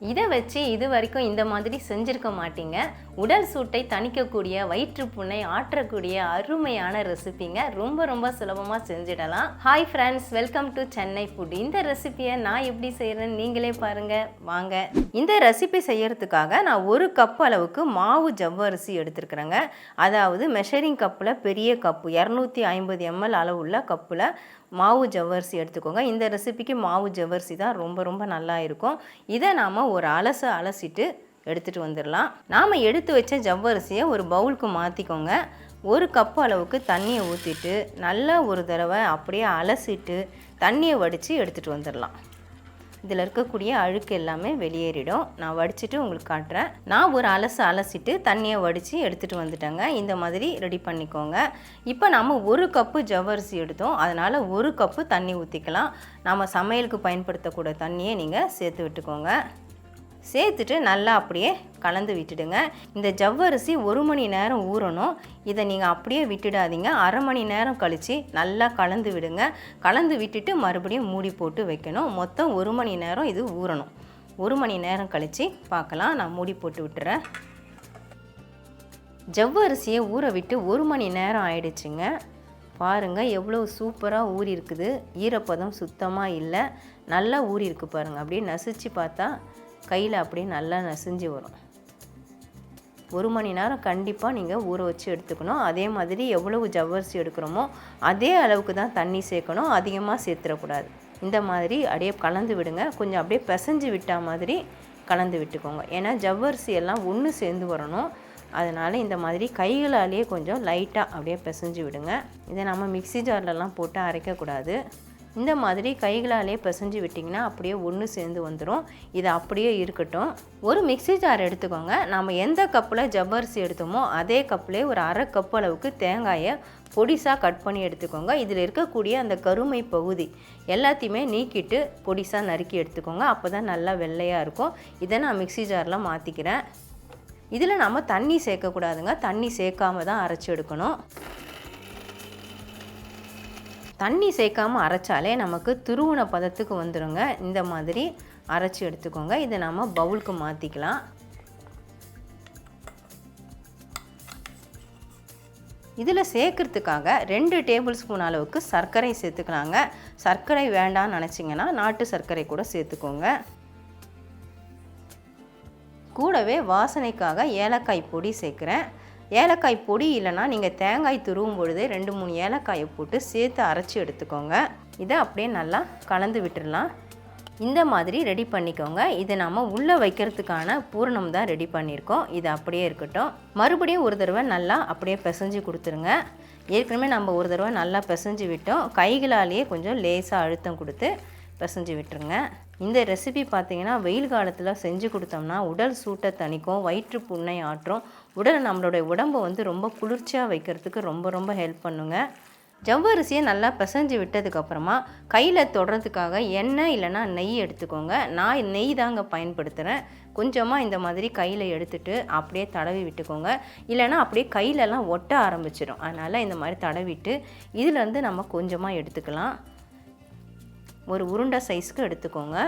இதை வச்சு இது வரைக்கும் இந்த மாதிரி செஞ்சுருக்க மாட்டீங்க. உடல் சூட்டை தணிக்கக்கூடிய வயிற்றுப்புண்ணை ஆற்றக்கூடிய அருமையான ரெசிபிங்க. ரொம்ப ரொம்ப சுலபமாக செஞ்சிடலாம். Hi friends welcome to Chennai food இந்த ரெசிபியை நான் எப்படி செய்கிறேன்னு நீங்களே பாருங்கள் வாங்க. இந்த ரெசிபி செய்கிறதுக்காக நான் ஒரு கப் அளவுக்கு மாவு ஜவ்வரிசி எடுத்துருக்குறேங்க. அதாவது மெஷரிங் கப்பில் பெரிய கப்பு இரநூத்தி ஐம்பது எம்எல் அளவுள்ள கப்பில் மாவு ஜவ்வரிசி எடுத்துக்கோங்க. இந்த ரெசிபிக்கு மாவு ஜவ்வரிசி தான் ரொம்ப ரொம்ப நல்லா இருக்கும். இதை நாம் ஒரு அலச அலசிட்டு எடுத்துகிட்டு வந்துடலாம். நாம் எடுத்து வச்ச ஜவ்வரிசியை ஒரு பவுலுக்கு மாற்றிக்கோங்க ஒரு கப் அளவுக்கு தண்ணியை ஊற்றிட்டு நல்லா ஒரு தடவை அப்படியே அலசிட்டு தண்ணியை வடித்து எடுத்துகிட்டு வந்துடலாம். இதில் இருக்கக்கூடிய அழுக்கு எல்லாமே வெளியேறிடும். நான் வடிச்சிட்டு உங்களுக்கு காட்டுறேன். நான் ஒரு அலசு அலசிட்டு தண்ணியை வடித்து எடுத்துகிட்டு வந்துட்டேங்க. இந்த மாதிரி ரெடி பண்ணிக்கோங்க. இப்போ நம்ம ஒரு கப்பு ஜவ்வரிசி எடுத்தோம். அதனால் ஒரு கப்பு தண்ணி ஊற்றிக்கலாம் நம்ம சமையலுக்கு பயன்படுத்தக்கூடிய தண்ணியை நீங்கள் சேர்த்து விட்டுக்கோங்க. சேர்த்துட்டு நல்லா அப்படியே கலந்து விட்டுடுங்க. இந்த ஜவ்வரிசி ஒரு மணி நேரம் ஊறணும். இதை நீங்கள் அப்படியே விட்டுடாதீங்க. அரை மணி நேரம் கழித்து நல்லா கலந்து விடுங்க. கலந்து விட்டுட்டு மறுபடியும் மூடி போட்டு வைக்கணும். மொத்தம் ஒரு மணி நேரம் இது ஊறணும். ஒரு மணி நேரம் கழித்து பார்க்கலாம். நான் மூடி போட்டு விட்டுறேன். ஜவ்வரிசியை ஊற விட்டு ஒரு மணி நேரம் ஆயிடுச்சுங்க. பாருங்கள் எவ்வளோ சூப்பராக ஊறி இருக்குது ஈரப்பதம் சுத்தமாக இல்லை. நல்லா ஊறி இருக்கு பாருங்கள் அப்படியே நசிச்சு பார்த்தா கையில் அப்படியே நல்லா நசிஞ்சு வரும். ஒரு மணி நேரம் கண்டிப்பாக நீங்கள் ஊற வச்சு எடுத்துக்கணும். அதே மாதிரி எவ்வளவு ஜவ்வரிசி எடுக்கிறோமோ அதே அளவுக்கு தான் தண்ணி சேர்க்கணும். அதிகமாக சேர்த்துடக்கூடாது. இந்த மாதிரி அப்படியே கலந்து விடுங்க. கொஞ்சம் அப்படியே பிசைஞ்சு விட்டா மாதிரி கலந்து விட்டுக்கோங்க. ஏன்னா ஜவ்வரிசி எல்லாம் ஒன்று சேர்ந்து வரணும். அதனால் இந்த மாதிரி கைகளாலேயே கொஞ்சம் லைட்டாக அப்படியே பிசைஞ்சு விடுங்க. இதை நம்ம மிக்ஸி ஜார்லலாம் போட்டு அரைக்கக்கூடாது. இந்த மாதிரி கைகளாலே பிசைஞ்சு விட்டிங்கன்னா அப்படியே ஒன்று சேர்ந்து வந்துடும் இது அப்படியே இருக்கட்டும். ஒரு மிக்ஸி ஜார் எடுத்துக்கோங்க. நம்ம எந்த கப்பில் ஜவ்வரிசி எடுத்தோமோ அதே கப்பிலே ஒரு அரை கப் அளவுக்கு தேங்காயை பொடிசாக கட் பண்ணி எடுத்துக்கோங்க. இதில் இருக்கக்கூடிய அந்த கருமை பகுதி எல்லாத்தையுமே நீக்கிட்டு பொடிசாக நறுக்கி எடுத்துக்கோங்க. அப்போ தான் நல்லா வெள்ளையாக இருக்கும். இதை நான் மிக்ஸி ஜாரில் மாற்றிக்கிறேன் இதில் நம்ம தண்ணி சேர்க்கக்கூடாதுங்க. தண்ணி சேர்க்காம தான் அரைச்சி எடுக்கணும். தண்ணி சேர்க்காமல் அரைச்சாலே நமக்கு திருவுண பதத்துக்கு வந்துடுங்க இந்த மாதிரி அரைச்சி எடுத்துக்கோங்க. இதை நம்ம பவுலுக்கு மாற்றிக்கலாம் இதில் சேர்க்கறதுக்காக ரெண்டு டேபிள் ஸ்பூன் அளவுக்கு சர்க்கரை சேர்த்துக்கலாங்க. சர்க்கரை வேண்டாம்னு நினச்சிங்கன்னா நாட்டு சர்க்கரை கூட சேர்த்துக்கோங்க. கூடவே வாசனைக்காக ஏலக்காய் பொடி சேர்க்குறேன். ஏலக்காய் பொடி இல்லைன்னா நீங்கள் தேங்காய் துருவும் பொழுது ரெண்டு மூணு ஏலக்காயை போட்டு சேர்த்து அரைச்சி எடுத்துக்கோங்க. இதை அப்படியே நல்லா கலந்து விட்டுடலாம் இந்த மாதிரி ரெடி பண்ணிக்கோங்க. இதை நாம் உள்ளே வைக்கிறதுக்கான பூரணம் தான் ரெடி பண்ணியிருக்கோம். இது அப்படியே இருக்கட்டும். மறுபடியும் ஒரு தடவை நல்லா அப்படியே பிசைஞ்சு கொடுத்துருங்க. ஏற்கனவே நம்ம ஒரு தடவை நல்லா பிசைஞ்சு விட்டோம். கைகளாலேயே கொஞ்சம் லேசாக அழுத்தம் கொடுத்து பிசைஞ்சு விட்டுருங்க. இந்த ரெசிபி பார்த்தீங்கன்னா வெயில் காலத்தில் செஞ்சு கொடுத்தோம்னா உடல் சூட்டை தணிக்கும் வயிற்று புண்ணை ஆற்றும் உடல் நம்மளுடைய உடம்பை வந்து ரொம்ப குளிர்ச்சியாக வைக்கிறதுக்கு ரொம்ப ரொம்ப ஹெல்ப் பண்ணுங்க. ஜவ்வரிசியை நல்லா பிசைஞ்சு விட்டதுக்கப்புறமா கையில் தொடுறதுக்காக எண்ணெய் இல்லைன்னா நெய் எடுத்துக்கோங்க. நான் நெய் தாங்க பயன்படுத்துகிறேன் கொஞ்சமாக இந்த மாதிரி கையில் எடுத்துட்டு அப்படியே தடவி விட்டுக்கோங்க. இல்லைன்னா அப்படியே கையிலலாம் ஒட்ட ஆரம்பிச்சிடும் அதனால் இந்த மாதிரி தடவிட்டு இதுலேருந்து நம்ம கொஞ்சமாக எடுத்துக்கலாம். ஒரு உருண்டை சைஸ்க்கு எடுத்துக்கோங்க.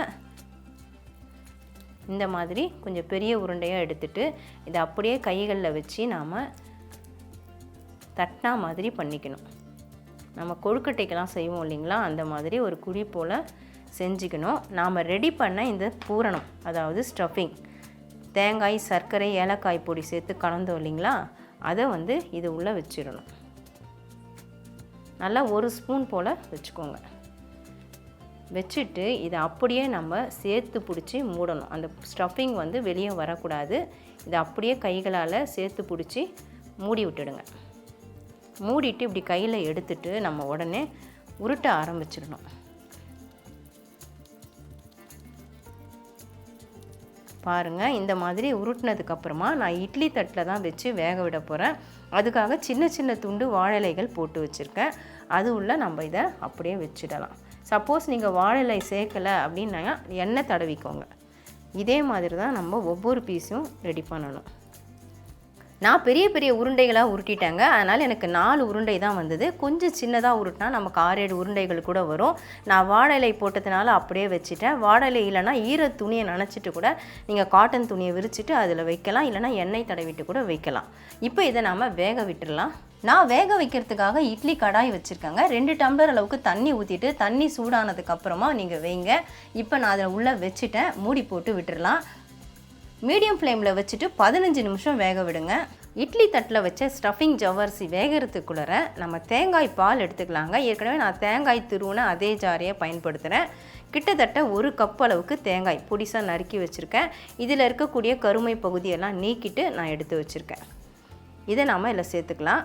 இந்த மாதிரி கொஞ்சம் பெரிய உருண்டையாக எடுத்துட்டு இதை அப்படியே கைகளில் வச்சு நாம் தட்டினா மாதிரி பண்ணிக்கணும். நம்ம கொழுக்கட்டைக்கெல்லாம் செய்வோம் இல்லைங்களா? அந்த மாதிரி ஒரு குழி போல் செஞ்சுக்கணும். நாம் ரெடி பண்ண இந்த பூரணம் அதாவது ஸ்டஃபிங் தேங்காய் சர்க்கரை ஏலக்காய் பொடி சேர்த்து கலந்தோம் இல்லைங்களா? அதை வந்து இது உள்ளே வச்சிடணும். நல்லா ஒரு ஸ்பூன் போல் வச்சுக்கோங்க. வச்சுட்டு இதை அப்படியே நம்ம சேர்த்து பிடிச்சி மூடணும். அந்த ஸ்டஃபிங் வந்து வெளியே வரக்கூடாது. இதை அப்படியே கைகளால் சேர்த்து பிடிச்சி மூடி விட்டுடுங்க. மூடிட்டு இப்படி கையில் எடுத்துட்டு நம்ம உடனே உருட்ட ஆரம்பிச்சிடணும். பாருங்கள் இந்த மாதிரி உருட்டினதுக்கப்புறமா நான் இட்லி தட்டில் தான் வச்சு வேக விட போகிறேன் அதுக்காக சின்ன சின்ன துண்டு வாழலைகள் போட்டு வச்சுருக்கேன். அது உள்ள நம்ம இதை அப்படியே வச்சிடலாம். சப்போஸ் நீங்கள் வாழை சேர்க்கலை அப்படின்னா எண்ணெய் தடவிக்கோங்க. இதே மாதிரி தான் நம்ம ஒவ்வொரு பீஸும் ரெடி பண்ணணும். நான் பெரிய பெரிய உருண்டைகளாக உருட்டிட்டேங்க. அதனால் எனக்கு நாலு உருண்டை தான் வந்தது. கொஞ்சம் சின்னதாக உருட்டினா நமக்கு ஆறு ஏழு உருண்டைகள் கூட வரும். நான் வாழை இலை போட்டதுனால அப்படியே வச்சுட்டேன். வாழை இல்லைனா ஈர துணியை நினச்சிட்டு கூட நீங்கள் காட்டன் துணியை விரிச்சிட்டு அதில் வைக்கலாம். இல்லைன்னா எண்ணெய் தடவிட்டு கூட வைக்கலாம். இப்போ இதை நாம் வேக விட்டுடலாம். நான் வேக வைக்கிறதுக்காக இட்லி கடாய் வச்சுருக்கேங்க. ரெண்டு டம்ளர் அளவுக்கு தண்ணி ஊற்றிட்டு தண்ணி சூடானதுக்கப்புறமா நீங்கள் வைங்க. இப்போ நான் அதில் உள்ளே வச்சுட்டேன். மூடி போட்டு விட்டுறலாம். மீடியம் ஃப்ளேமில் வச்சுட்டு பதினஞ்சு நிமிஷம் வேக விடுங்க. இட்லி தட்டில் வச்ச ஸ்டஃபிங் ஜவ்வரிசி வேகிறதுக்குள்ளற நம்ம தேங்காய் பால் எடுத்துக்கலாங்க. ஏற்கனவே நான் தேங்காய் துருவின அதே ஜாரியை பயன்படுத்துகிறேன் கிட்டத்தட்ட ஒரு கப் அளவுக்கு தேங்காய் பொடிசாக நறுக்கி வச்சுருக்கேன். இதில் இருக்கக்கூடிய கருமை பகுதியெல்லாம் நீக்கிட்டு நான் எடுத்து வச்சுருக்கேன். இதை நாம் இதில் சேர்த்துக்கலாம்.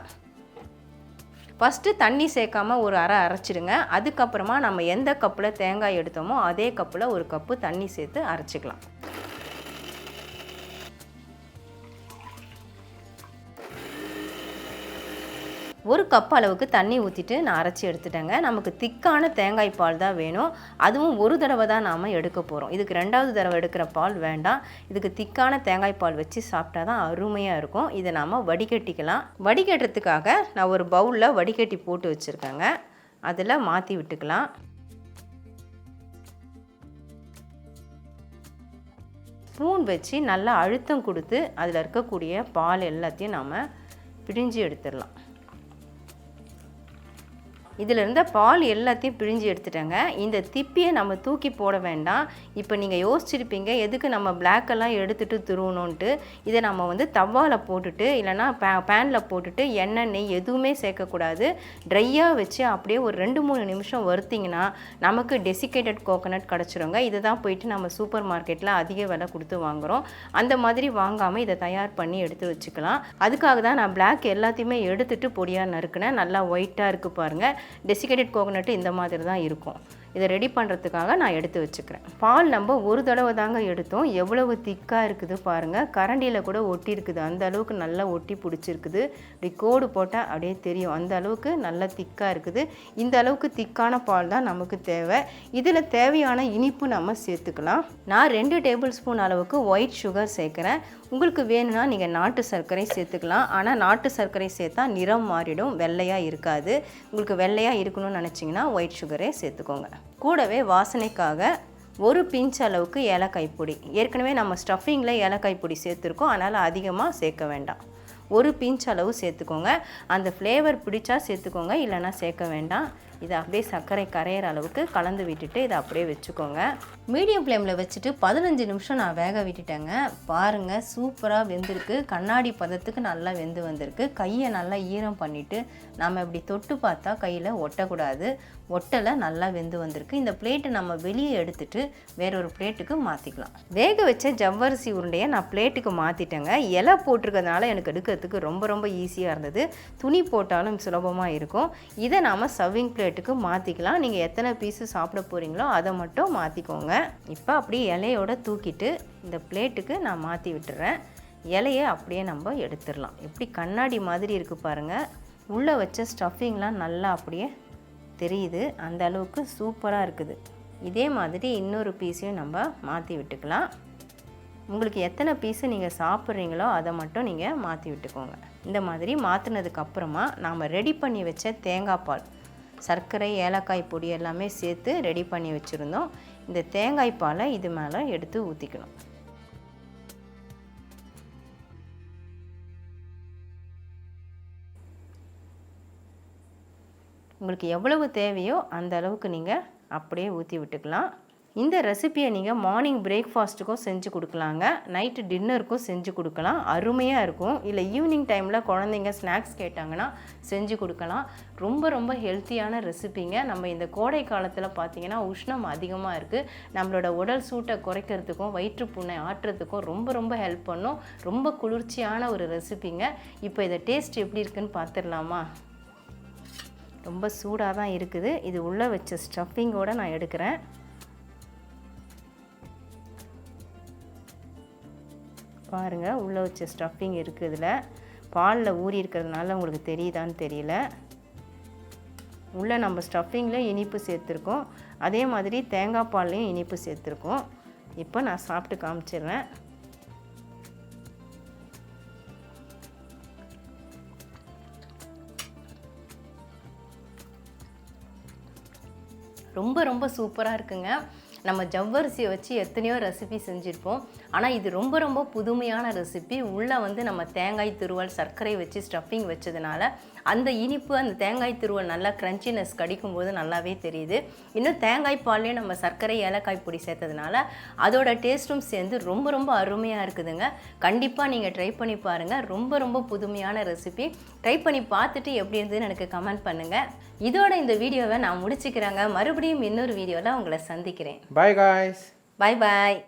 ஃபஸ்ட்டு தண்ணி சேர்க்காம ஒரு அரை அரைச்சிடுங்க. அதுக்கப்புறமா நம்ம எந்த கப்பில் தேங்காய் எடுத்தோமோ அதே கப்பில் ஒரு கப்பு தண்ணி சேர்த்து அரைச்சிக்கலாம். ஒரு கப் அளவுக்கு தண்ணி ஊற்றிட்டு நான் அரைச்சி எடுத்துட்டேங்க. நமக்கு திக்கான தேங்காய் பால் தான் வேணும். அதுவும் ஒரு தடவை தான் நாம் எடுக்க போகிறோம் இதுக்கு ரெண்டாவது தடவை எடுக்கிற பால் வேண்டாம். இதுக்கு திக்கான தேங்காய் பால் வச்சு சாப்பிட்டா தான் அருமையாக இருக்கும். இதை நாம் வடிகட்டிக்கலாம். வடிகட்டுறதுக்காக நான் ஒரு பவுலில் வடிகட்டி போட்டு வச்சுருக்கேங்க. அதில் மாற்றி விட்டுக்கலாம். ஸ்பூன் வச்சு நல்லா அழுத்தம் கொடுத்து அதில் இருக்கக்கூடிய பால் எல்லாத்தையும் நாம் பிழிஞ்சு எடுத்துடலாம். இதில் இருந்த பால் எல்லாத்தையும் பிழிஞ்சு எடுத்துட்டேங்க. இந்த திப்பியை நம்ம தூக்கி போட வேண்டாம். இப்போ நீங்கள் யோசிச்சிருப்பீங்க எதுக்கு நம்ம பிளாக்கெல்லாம் எடுத்துகிட்டு துருவணுன்ட்டு இதை நம்ம வந்து தவாவில் போட்டுட்டு இல்லைனா பே பேனில் போட்டுட்டு எண்ணெய் நெய் எதுவுமே சேர்க்கக்கூடாது. ட்ரையாக வச்சு அப்படியே ஒரு ரெண்டு மூணு நிமிஷம் வறுத்திங்கன்னா நமக்கு டெசிகேட்டட் கோகோனட் கிடச்சிருங்க. இதை தான் போயிட்டு நம்ம சூப்பர் மார்க்கெட்டில் அதிக விலை கொடுத்து வாங்குகிறோம் அந்த மாதிரி வாங்காமல் இதை தயார் பண்ணி எடுத்து வச்சுக்கலாம். அதுக்காக தான் நான் பிளாக் எல்லாத்தையுமே எடுத்துகிட்டு பொடியாக நறுக்கினேன். நல்லா ஒயிட்டாக இருக்குது பாருங்கள் டெசிகேட்டட் கோகோனட்டு இந்த மாதிரி தான் இருக்கும். இதை ரெடி பண்ணுறதுக்காக நான் எடுத்து வச்சுக்கிறேன். பால் நம்ம ஒரு தடவை தாங்க எடுத்தோம். எவ்வளவு திக்காக இருக்குது பாருங்கள் கரண்டியில் கூட ஒட்டி இருக்குது. அந்த அளவுக்கு நல்லா ஒட்டி பிடிச்சிருக்குது. இப்படி கோடு போட்டால் அப்படியே தெரியும். அந்த அளவுக்கு நல்லா திக்காக இருக்குது. இந்த அளவுக்கு திக்கான பால் தான் நமக்கு தேவை. இதில் தேவையான இனிப்பு நம்ம சேர்த்துக்கலாம். நான் ரெண்டு டேபிள் ஸ்பூன் அளவுக்கு ஒயிட் சுகர் சேர்க்குறேன். உங்களுக்கு வேணும்னா நீங்கள் நாட்டு சர்க்கரை சேர்த்துக்கலாம். ஆனால் நாட்டு சர்க்கரை சேர்த்தா நிறம் மாறிடும். வெள்ளையாக இருக்காது. உங்களுக்கு வெள்ளை வெள்ளையாக இருக்கணும்னு நினச்சிங்கன்னா ஒயிட் சுகரே சேர்த்துக்கோங்க. கூடவே வாசனைக்காக ஒரு பிஞ்ச் அளவுக்கு ஏலக்காய் பொடி. ஏற்கனவே நம்ம ஸ்டஃபிங்கில் ஏலக்காய் பொடி சேர்த்துருக்கோம். அதனால் அதிகமாக சேர்க்க வேண்டாம். ஒரு பிஞ்ச் அளவு சேர்த்துக்கோங்க. அந்த ஃப்ளேவர் பிடிச்சா சேர்த்துக்கோங்க. இல்லைன்னா சேர்க்க வேண்டாம். இதை அப்படியே சர்க்கரை கரையிற அளவுக்கு கலந்து விட்டுட்டு இதை அப்படியே வச்சுக்கோங்க. மீடியம் ஃப்ளேமில் வச்சுட்டு பதினஞ்சு நிமிஷம் நான் வேக விட்டுட்டேங்க. பாருங்கள் சூப்பராக வெந்திருக்கு. கண்ணாடி பதத்துக்கு நல்லா வெந்து வந்திருக்கு. கையை நல்லா ஈரம் பண்ணிவிட்டு நம்ம இப்படி தொட்டு பார்த்தா கையில் ஒட்டக்கூடாது. ஒட்டலை நல்லா வெந்து வந்திருக்கு. இந்த பிளேட்டை நம்ம வெளியே எடுத்துட்டு வேறொரு பிளேட்டுக்கு மாற்றிக்கலாம் வேக வச்ச ஜவ்வரிசி உருண்டையை நான் பிளேட்டுக்கு மாற்றிட்டேங்க இலை போட்டிருக்கிறதுனால எனக்கு எடுக்கிறதுக்கு ரொம்ப ரொம்ப ஈஸியாக இருந்தது. துணி போட்டாலும் சுலபமாக இருக்கும். இதை நாம் சர்விங் செட்டுக்கு மாற்றிக்கலாம் நீங்கள் எத்தனை பீஸு சாப்பிட போகிறீங்களோ அதை மட்டும் மாற்றிக்கோங்க இப்போ அப்படியே இலையோட தூக்கிட்டு இந்த பிளேட்டுக்கு நான் மாற்றி விட்டுறேன். இலையை அப்படியே நம்ம எடுத்துடலாம். எப்படி கண்ணாடி மாதிரி இருக்குது பாருங்கள் உள்ளே வச்ச ஸ்டஃபிங்லாம் நல்லா அப்படியே தெரியுது. அந்த அளவுக்கு சூப்பராக இருக்குது. இதே மாதிரி இன்னொரு பீஸையும் நம்ம மாற்றி விட்டுக்கலாம். உங்களுக்கு எத்தனை பீஸு நீங்கள் சாப்பிட்றீங்களோ அதை மட்டும் நீங்கள் மாற்றி விட்டுக்கோங்க. இந்த மாதிரி மாற்றினதுக்கப்புறமா நாம் ரெடி பண்ணி வச்ச தேங்காய் பால். சர்க்கரை ஏலக்காய் பொடி எல்லாமே சேர்த்து ரெடி பண்ணி வச்சுருந்தோம். இந்த தேங்காய் பாலை இது மேலே எடுத்து ஊற்றிக்கணும் உங்களுக்கு எவ்வளவு தேவையோ அந்த அளவுக்கு நீங்கள் அப்படியே ஊற்றி விட்டுக்கலாம். இந்த ரெசிப்பியை நீங்கள் மார்னிங் பிரேக்ஃபாஸ்ட்டுக்கும் செஞ்சு கொடுக்கலாங்க. நைட்டு டின்னருக்கும் செஞ்சு கொடுக்கலாம். அருமையாக இருக்கும். இல்லை ஈவினிங் டைமில் குழந்தைங்க ஸ்நாக்ஸ் கேட்டாங்கன்னா செஞ்சு கொடுக்கலாம். ரொம்ப ரொம்ப ஹெல்த்தியான ரெசிபிங்க நம்ம இந்த கோடை காலத்தில் பார்த்தீங்கன்னா உஷ்ணம் அதிகமாக இருக்குது நம்மளோட உடல் சூட்டை குறைக்கிறதுக்கும் வயிற்றுப்புண்ணை ஆற்றுறதுக்கும் ரொம்ப ரொம்ப ஹெல்ப் பண்ணும். ரொம்ப குளிர்ச்சியான ஒரு ரெசிபிங்க இப்போ இதை டேஸ்ட் எப்படி இருக்குன்னு பார்த்துடலாமா ரொம்ப சூடாக தான் இருக்குது. இது உள்ளே வச்ச ஸ்டஃபிங்கோடு நான் எடுக்கிறேன். பாருங்கள் உள்ளே வச்ச ஸ்டஃப்பிங் இருக்குது இதில். பாலில் ஊறி இருக்கிறதுனால உங்களுக்கு தெரியுதான்னு தெரியல. உள்ளே நம்ம ஸ்டஃபிங்கில் இனிப்பு சேர்த்துருக்கோம். அதே மாதிரி தேங்காய் பால்லையும் இனிப்பு சேர்த்துருக்கோம். இப்போ நான் சாப்பிட்டு காமிச்சிடுறேன். ரொம்ப ரொம்ப சூப்பராக இருக்குங்க. நம்ம ஜவ்வரிசியை வச்சு எத்தனையோ ரெசிபி செஞ்சுருப்போம். ஆனால் இது ரொம்ப ரொம்ப புதுமையான ரெசிபி உள்ளே வந்து நம்ம தேங்காய் துருவல் சர்க்கரை வச்சு ஸ்டஃபிங் வச்சதுனால அந்த இனிப்பு அந்த தேங்காய் துருவல் நல்லா க்ரன்ச்சினஸ் கடிக்கும்போது நல்லாவே தெரியுது. இன்னும் தேங்காய் பால்லையும் நம்ம சர்க்கரை ஏலக்காய் பொடி சேர்த்ததுனால அதோட டேஸ்ட்டும் சேர்ந்து ரொம்ப ரொம்ப அருமையாக இருக்குதுங்க. கண்டிப்பாக நீங்கள் ட்ரை பண்ணி பாருங்கள் ரொம்ப ரொம்ப புதுமையான ரெசிபி ட்ரை பண்ணி பார்த்துட்டு எப்படி இருந்ததுன்னு எனக்கு கமெண்ட் பண்ணுங்கள் இதோட இந்த வீடியோவை நான் முடிச்சுக்கிறேங்க. மறுபடியும் இன்னொரு வீடியோவில் உங்களை சந்திக்கிறேன். Bye guys. பாய் பாய்